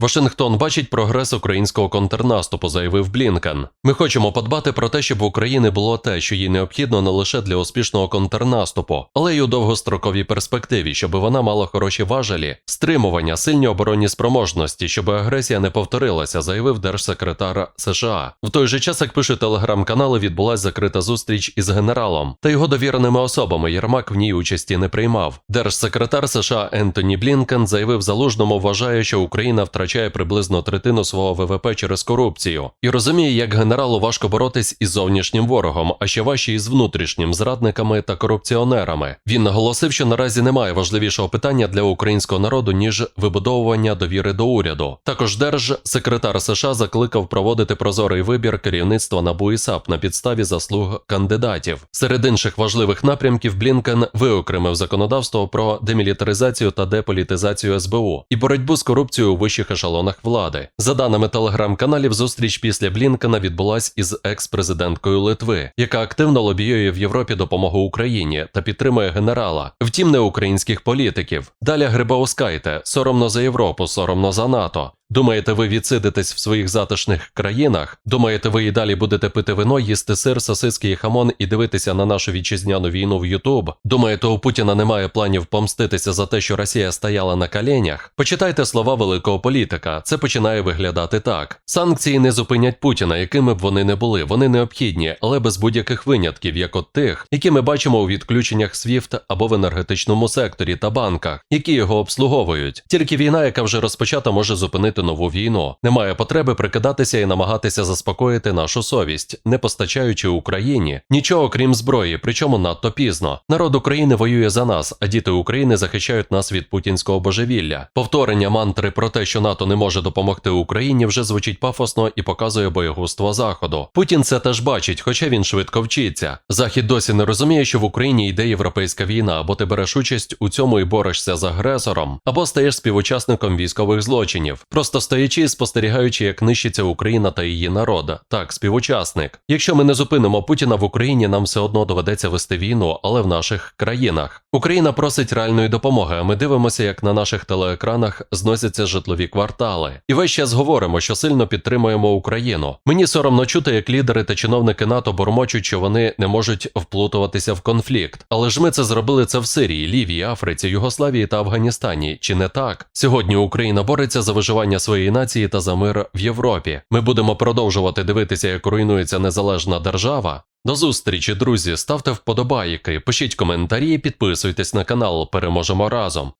Вашингтон бачить прогрес українського контрнаступу, заявив Блінкен. Ми хочемо подбати про те, щоб в Україні було те, що їй необхідно не лише для успішного контрнаступу, але й у довгостроковій перспективі, щоб вона мала хороші важелі, стримування, сильні оборонні спроможності, щоб агресія не повторилася, заявив держсекретар США. В той же час, як пише телеграм-канали, відбулася закрита зустріч із генералом та його довіреними особами. Єрмак в ній участі не приймав. Держсекретар США Ентоні Блінкен заявив залужному, вважає, що Україна втрачає приблизно третину свого ВВП через корупцію і розуміє, як генералу важко боротись із зовнішнім ворогом, а ще важче із внутрішнім зрадниками та корупціонерами. Він наголосив, що наразі немає важливішого питання для українського народу ніж вибудовування довіри до уряду. Також держсекретар США закликав проводити прозорий вибір керівництва НАБУ і САП на підставі заслуг кандидатів. Серед інших важливих напрямків Блінкен виокремив законодавство про демілітаризацію та деполітизацію СБУ і боротьбу з корупцією у вищих ешелонах влади. За даними телеграм-каналів, зустріч після Блінкена відбулась із екс-президенткою Литви, яка активно лобіює в Європі допомогу Україні та підтримує генерала, втім не українських політиків. Далі Грибаускайте, соромно за Європу, соромно за НАТО. Думаєте, ви відсидитесь в своїх затишних країнах? Думаєте, ви і далі будете пити вино, їсти сир, сосиски і хамон і дивитися на нашу вітчизняну війну в Ютуб? Думаєте, у Путіна немає планів помститися за те, що Росія стояла на коленях? Почитайте слова великого політика. Це починає виглядати так: санкції не зупинять Путіна, якими б вони не були. Вони необхідні, але без будь-яких винятків, як от тих, які ми бачимо у відключеннях SWIFT або в енергетичному секторі та банках, які його обслуговують. Тільки війна, яка вже розпочата, може зупинити нову війну. Немає потреби прикидатися і намагатися заспокоїти нашу совість, не постачаючи Україні нічого крім зброї, причому надто пізно. Народ України воює за нас, а діти України захищають нас від путінського божевілля. Повторення мантри про те, що НАТО не може допомогти Україні, вже звучить пафосно і показує боєгузтво Заходу. Путін це теж бачить, хоча він швидко вчиться. Захід досі не розуміє, що в Україні йде європейська війна, або ти береш участь у цьому і борешся з агресором, або стаєш співучасником військових злочинів. Просто стоячи і спостерігаючи, як нищиться Україна та її народа. Так, співучасник. Якщо ми не зупинимо Путіна в Україні, нам все одно доведеться вести війну, але в наших країнах. Україна просить реальної допомоги. А ми дивимося, як на наших телеекранах зносяться житлові квартали. І весь час говоримо, що сильно підтримуємо Україну. Мені соромно чути, як лідери та чиновники НАТО бормочуть, що вони не можуть вплутуватися в конфлікт. Але ж ми це зробили це в Сирії, Лівії, Африці, Югославії та Афганістані. Чи не так? Сьогодні Україна бореться за виживання своєї нації та за мир в Європі. Ми будемо продовжувати дивитися, як руйнується незалежна держава. До зустрічі, друзі. Ставте вподобайки, пишіть коментарі, підписуйтесь на канал. Переможемо разом.